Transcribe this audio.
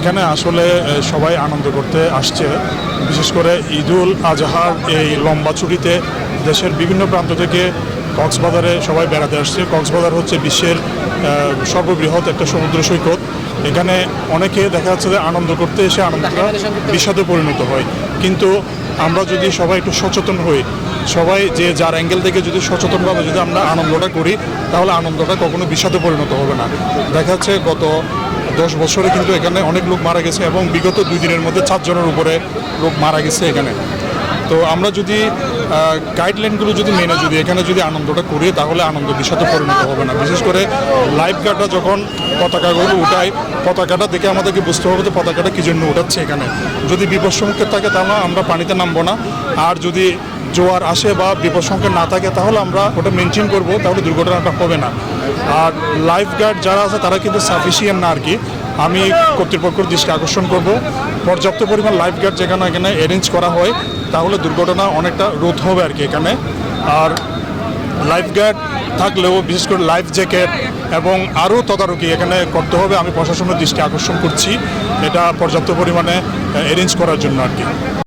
এখানে আসলে সবাই আনন্দ করতে আসছে। বিশেষ করে ঈদুল আজহার এই লম্বা ছুটিতে দেশের বিভিন্ন প্রান্ত থেকে কক্সবাজারে সবাই বেড়াতে আসছে। কক্সবাজার হচ্ছে বিশ্বের সর্ববৃহৎ একটা সমুদ্র সৈকত। এখানে অনেকে দেখা যাচ্ছে যে আনন্দ করতে এসে আনন্দটা বিষাদে পরিণত হয়। কিন্তু আমরা যদি সবাই একটু সচেতন হই সবাই যে যার অ্যাঙ্গেল থেকে যদি সচেতনভাবে যদি আমরা আনন্দটা করি তাহলে আনন্দটা কখনো বিষাদে পরিণত হবে না। দেখা যাচ্ছে গত দশ বছরে কিন্তু এখানে অনেক লোক মারা গেছে এবং বিগত দুই দিনের মধ্যে চারজনের উপরে লোক মারা গেছে এখানে। তো আমরা যদি গাইডলাইনগুলো যদি মেনে যদি এখানে যদি আনন্দটা করি, তাহলে আনন্দ বিষাদে পরিণত হবে না। বিশেষ করে লাইফ গার্ডরা যখন পতাকাগুলো উঠায়, পতাকাটা দেখে আমাদেরকে বুঝতে হবে যে পতাকাটা কী জন্য উঠাচ্ছে এখানে। যদি বিপদ সংকেত থাকে তাহলে আমরা পানিতে নামবো না। আর যদি জোয়ার আসে বা বিপদ সংকেত না থাকে, তাহলে আমরা ওটা মেনটেন করব, তাহলে দুর্ঘটনাটা হবে না। আর লাইফ গার্ড যারা আছে, তারা কিন্তু সাফিসিয়েন্ট না আর কি আমি কর্তৃপক্ষের দৃষ্টি আকর্ষণ করব। পর্যাপ্ত পরিমাণ লাইফ গার্ড যেখানে এখানে অ্যারেঞ্জ করা হয়, তাহলে দুর্ঘটনা অনেকটা রোধ হবে আর কি এখানে। আর লাইফ গার্ড থাকলেও, বিশেষ করে লাইফ জ্যাকেট এবং আরও তদারকি এখানে করতে হবে, আমি প্রশাসনের দৃষ্টি আকর্ষণ করছি। এটা পর্যাপ্ত পরিমাণে অ্যারেঞ্জ করার জন্য আর কি